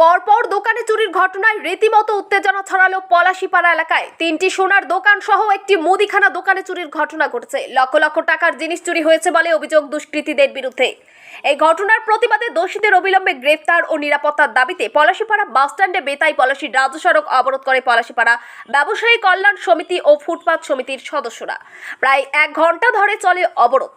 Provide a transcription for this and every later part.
পরপর দোকানে চুরির ঘটনায় রীতিমতো উত্তেজনা ছড়ালো পলাশিপাড়া এলাকায়। তিনটি সোনার দোকান সহ একটি মুদিখানা দোকানে চুরির ঘটনা ঘটেছে। লক্ষ লক্ষ টাকার জিনিস চুরি হয়েছে বলে অভিযোগ দুষ্কৃতীদের বিরুদ্ধে। এই ঘটনার প্রতিবাদে দোষীদের অবিলম্বে গ্রেফতার ও নিরাপত্তার দাবিতে পলাশিপাড়া বাসস্ট্যান্ডে বেতাই পলাশি রাজ্য সড়ক অবরোধ করে পলাশিপাড়া ব্যবসায়ী কল্যাণ সমিতি ও ফুটপাত সমিতির সদস্যরা। প্রায় এক ঘণ্টা ধরে চলে অবরোধ।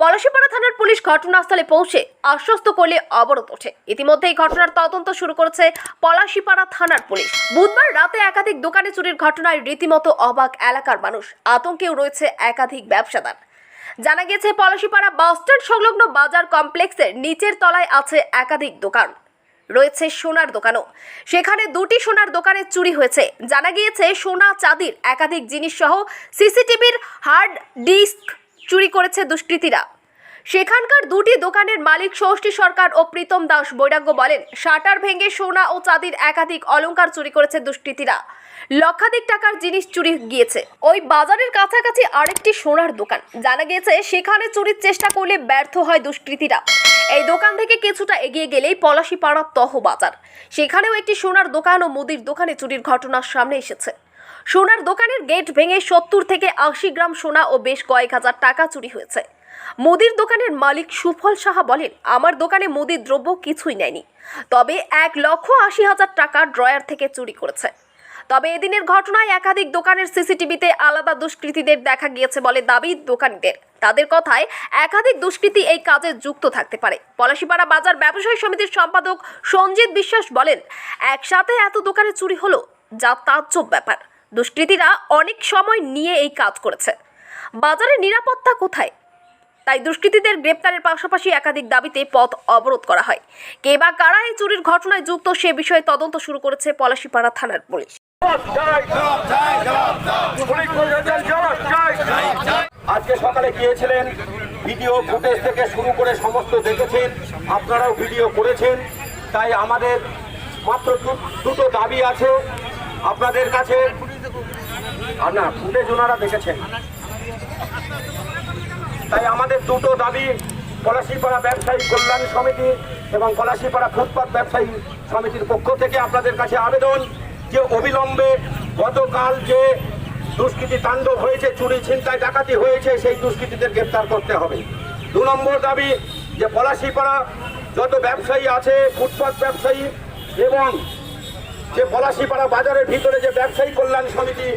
পলাশিপাড়া থানার পুলিশ ঘটনাস্থলে পৌঁছে আশ্বস্ত করলে অবরোধ ওঠে। ইতিমধ্যে এই ঘটনার তদন্ত শুরু করেছে পলাশিপাড়া থানার পুলিশ। বুধবার রাতে একাধিক দোকানে চুরির ঘটনায় রীতিমতো অবাক এলাকার মানুষ। আতঙ্কেও রয়েছে একাধিক ব্যবসাদার। জানা গেছে, পলাশিপাড়া বাসস্ট্যান্ড সংলগ্ন বাজার কমপ্লেক্সের নিচের তলায় আছে একাধিক দোকান। রয়েছে সোনার দোকানও। সেখানে দুটি সোনার দোকানে চুরি হয়েছে। জানা গিয়েছে, সোনা, চাঁদির একাধিক জিনিস সহ সিসিটিভির হার্ড ডিস্ক চুরি করেছে দুষ্কৃতীরা। সেখানকার দুটি দোকানের মালিক ষষ্ঠী সরকার ও প্রীতম দাস বৈরাগ্য বলেন, শাটার ভেঙে সোনা ও চাঁদির একাধিক অলংকার চুরি করেছে দুষ্কৃতীরা। লক্ষাধিক টাকার জিনিস চুরি গিয়েছে। ওই বাজারের কাছাকাছি আরেকটি সোনার দোকান। জানা গিয়েছে, সেখানে চুরির চেষ্টা করলে ব্যর্থ হয় দুষ্কৃতীরা। এই দোকান থেকে কিছুটা এগিয়ে গেলেই পলাশিপাড়া তহ বাজার। সেখানেও একটি সোনার দোকান ও মুদির দোকানে চুরির ঘটনা সামনে এসেছে। সোনার দোকানের গেট ভেঙে সত্তর থেকে আশি গ্রাম সোনা ও বেশ কয়েক হাজার টাকা চুরি হয়েছে। মুদির দোকানের মালিক সুফল সাহা বলেন, আমার দোকানে মুদির দ্রব্য কিছুই নেয়নি। তবে এক লক্ষ আশি হাজার টাকা ড্রয়ার থেকে চুরি করেছে। তবে এদিনের ঘটনায় একাধিক দোকানের সিসিটিভিতে আলাদা দুষ্কৃতীদের দেখা গিয়েছে বলে দাবি দোকানিদের। তাদের কথায় একাধিক দুষ্কৃতী এই কাজে যুক্ত থাকতে পারে। পলাশিপাড়া বাজার ব্যবসায়ী সমিতির সম্পাদক সঞ্জিত বিশ্বাস বলেন, একসাথে এত দোকানে চুরি হলো, যা তাজ্জব ব্যাপার। দুষ্কৃতীরা অনেক সময় নিয়ে এই কাজ করেছে। বাজারে নিরাপত্তা কোথায়? তাই দুষ্কৃতীদের গ্রেপ্তারের পাশাপাশি একাধিক দাবিতে পথ অবরোধ করা হয়। কে বা কারা এই চুরির ঘটনায় যুক্ত সে বিষয়ে তদন্ত শুরু করেছে পলাশিপাড়া থানার পুলিশ। আজকে সকালে গিয়েছিলেন, ভিডিও ফুটেজ থেকে শুরু করে সমস্ত দেখেছেন, আপনারাও ভিডিও করেছেন। তাই আমাদের মাত্র দুটো দাবি আছে আপনাদের কাছে। না, ফুটেজ ওনারা দেখেছেন। তাই আমাদের দুটো দাবি, পলাশিপাড়া ব্যবসায়ী কল্যাণ সমিতি এবং পলাশিপাড়া ফুটপাত ব্যবসায়ী সমিতির পক্ষ থেকে আপনাদের কাছে আবেদন যে অবিলম্বে গতকাল যে দুষ্কৃতি তাণ্ডব হয়েছে, চুরি ছিনতাই ডাকাতি হয়েছে, সেই দুষ্কৃতীদের গ্রেপ্তার করতে হবে। দু নম্বর দাবি যে পলাশিপাড়া যত ব্যবসায়ী আছে, ফুটপাত ব্যবসায়ী এবং যে পলাশিপাড়া বাজারের ভিতরে যে ব্যবসায়ী কল্যাণ সমিতি,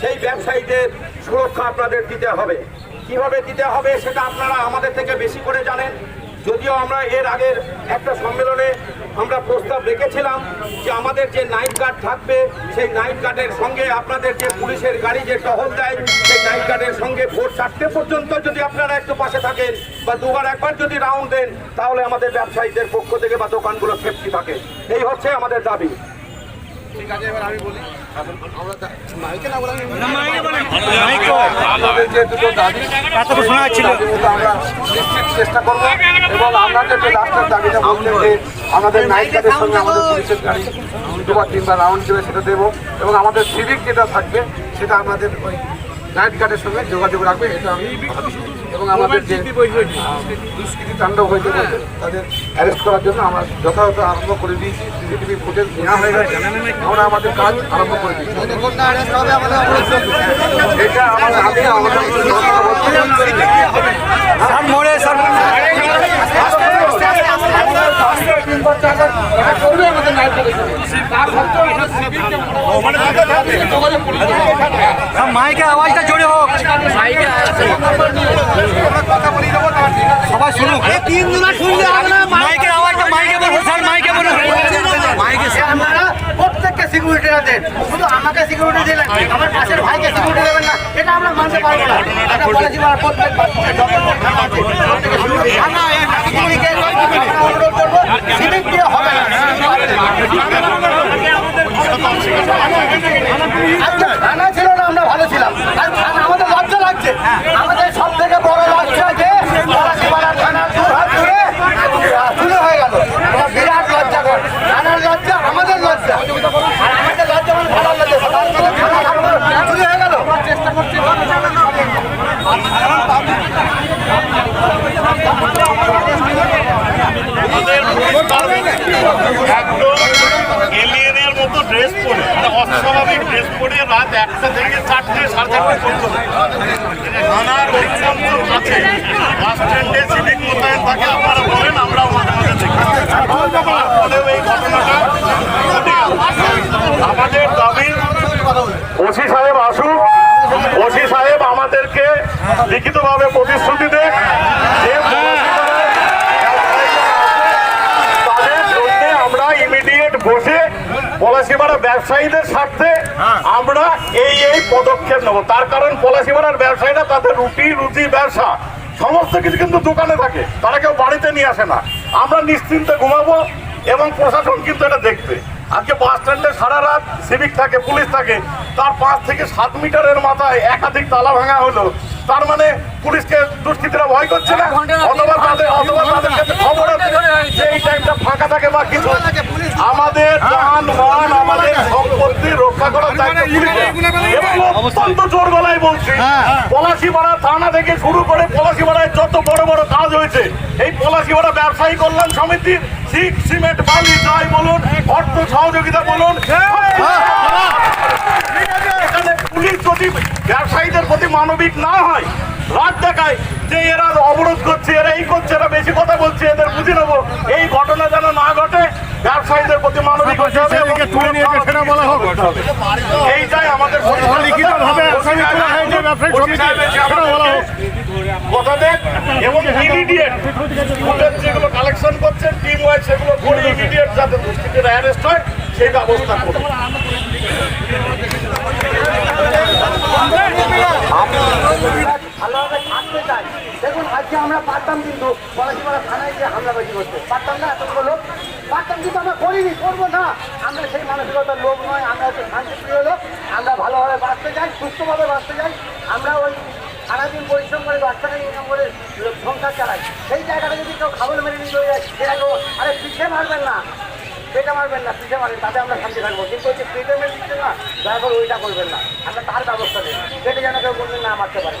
সেই ব্যবসায়ীদের সুরক্ষা আপনাদের দিতে হবে। কীভাবে দিতে হবে সেটা আপনারা আমাদের থেকে বেশি করে জানেন। যদিও আমরা এর আগের একটা সম্মেলনে আমরা প্রস্তাব রেখেছিলাম যে আমাদের যে নাইট গার্ড থাকবে, সেই নাইট গার্ডের সঙ্গে আপনাদের যে পুলিশের গাড়ি যে টহল দেয়, সেই নাইট গার্ডের সঙ্গে ভোর চারটে পর্যন্ত যদি আপনারা একটু পাশে থাকেন বা দুবার একবার যদি রাউন্ড দেন, তাহলে আমাদের ব্যবসায়ীদের পক্ষ থেকে বা দোকানগুলো সেফটি থাকে। এই হচ্ছে আমাদের দাবি। আমাদের যে দুটো দাবি দাবিগুলো আমরা নিশ্চিত চেষ্টা করব এবং আমাদের যে লাস্টের দাবিটা বললেন যে আমাদের নাইট গার্ডের সঙ্গে আমাদের পুলিশের গাড়ি দুবার তিনবার রাউন্ড দেবে সেটা দেবো এবং আমাদের সিভিক যেটা থাকবে সেটা আমাদের ওই নাইট গার্ডের সঙ্গে যোগাযোগ রাখবে এটা আমি এবং আমাদের যে দুষ্কৃতি তাণ্ডব হয়েছে তাদের অ্যারেস্ট করার জন্য আমরা যথাযথ আরম্ভ করে দিয়েছি সিসিটিভি ফুটেজ নেওয়া হয়ে গেছে আমরা আমাদের কাজ আরম্ভ করে দিয়েছি এটা আমাদের হাতে আমাদের মাইকের আওয়াজটা জোরে হোক সবাই শুনুক তিন জনা শুনলে হবে না মাইকের আওয়াজটা মাইকে বলুন স্যার মাইকে বলুন মাইকে আপনারা প্রত্যেককে সিকিউরিটিরা দেন শুধু আমাকে সিকিউরিটি দিলেন আমার পাশের ভাইকে সিকিউরিটি দেবেন না এটা আমরা মানতে পারব না এটা বলেছি মানে প্রত্যেক যত লোক থানা আছে, প্রত্যেকে security থানা, এই security-কে আমরা অনুরোধ করব, civic দিয়ে হবে না। আজকে থানা ছিল না আমরা ভালো ছিলাম আর থানা আমাদের লজ্জা লাগছে আমাদের সব থেকে বড় লজ্জা যে পলাশিপাড়া থানার দু হাত দূরে চুরি হয়ে গেল এটা বিরাট লজ্জা কর থানার লজ্জা আমাদের লজ্জা আর আমাদের লজ্জা মানে ভালো লজ্জা সকাল থেকে থানা থাকল, চুরি হয়ে গেল চেষ্টা করছি একদম বলেন, আমরাও মাঝে আমাদের দাবি, ওসি সাহেব আসুক, ওসি সাহেব আমাদেরকে লিখিতভাবে প্রতিশ্রুতি আমরা ইমিডিয়েট বসে পলাশিপাড়া ব্যবসায়ীদের স্বার্থে আমরা এই এই পদক্ষেপ নেব। তার কারণ পলাশিপাড়ার ব্যবসায়ীরা তাদের রুটি রুটি ব্যবসা সমস্ত কিছু কিন্তু দোকানে থাকে। তারা কেউ বাড়িতে নিয়ে আসে না। আমরা নিশ্চিন্তে ঘুমাবো এবং প্রশাসন কিন্তু এটা দেখবে। আজকে বাস স্ট্যান্ডে সারা রাত সিভিক থাকে পুলিশ থাকে। তার পাঁচ থেকে সাত মিটারের মাথায় একাধিক তালা ভাঙা হলো। তার মানে পুলিশকে দুষ্কৃতীরা ভয় করছে না? অথবা তাদের অথবা তাদের কাছে খবর আছে যে এই টাইমটা ফাঁকা থাকে বা কিছু আমাদের যান মাল আমাদের সম্পত্তি রক্ষা করার দায়িত্ব পুলিশের। এবং অত্যন্ত জোর গলায় বলছি। পলাশিপাড়া থানা থেকে শুরু করে পলাশিপাড়ায় যত বড় বড় কাজ হয়েছে এই পলাশিপাড়া ব্যবসায়ী কল্যাণ সমিতির সিক সিমেন্ট বালি যাই বলুন অর্থ সহযোগিতা বলুন এখানে পুলিশ যদি ব্যবসায়ীদের প্রতি মানবিক না হয় রাত দেখায় যে এরা অবরোধ করছে এরা এই করছে এরা বেশি কথা বলছে এদের বুঝে নেব। এই ঘটনা যেন না ঘটে ব্যবসায়ীদের প্রতি মানবিক হতে হবে এবং সেটা বলা হোক। এইটাই আমাদের লিখিতভাবে দেন এবং ইমিডিয়েট ফুটেজ যেগুলো কালেকশন করছেন টিম ওয়াইজ সেগুলো করে ইমিডিয়েট যাতে দুষ্কৃতীরা অ্যারেস্ট হয় সেই ব্যবস্থা করুন ভালোভাবে থাকতে চাই আজকে আমরা পারতাম কিন্তু পলাশিপাড়া থানায় গিয়ে হামলাবাজি করতে। পারতাম না এতগুলো লোক? পারতাম কিন্তু আমরা করিনি, করব না। আমরা সেই মানসিকতার লোক নয়, আমরা হচ্ছে শান্তিপ্রিয় লোক। আমরা ভালোভাবে বাঁচতে চাই, সুস্থভাবে বাঁচতে চাই। আমরা ওই সারাদিন পরিশ্রম করে টাকা ইনকাম করে সংসার চালাই। সেই জায়গাটা যদি কেউ খাবার মেরে নিয়ে যায় সেটা আরে পিছিয়ে মারবেন না। পেটে মারবেন না, পিঠে মারবেন তাতে আমরা শান্তি থাকব। কিন্তু যে পেটে মেরে দিচ্ছে না, দয়া করে ওইটা করবেন না। আমরা তার ব্যবস্থা নেই। পেটে যেন কেউ কোনদিন না মারতে পারে।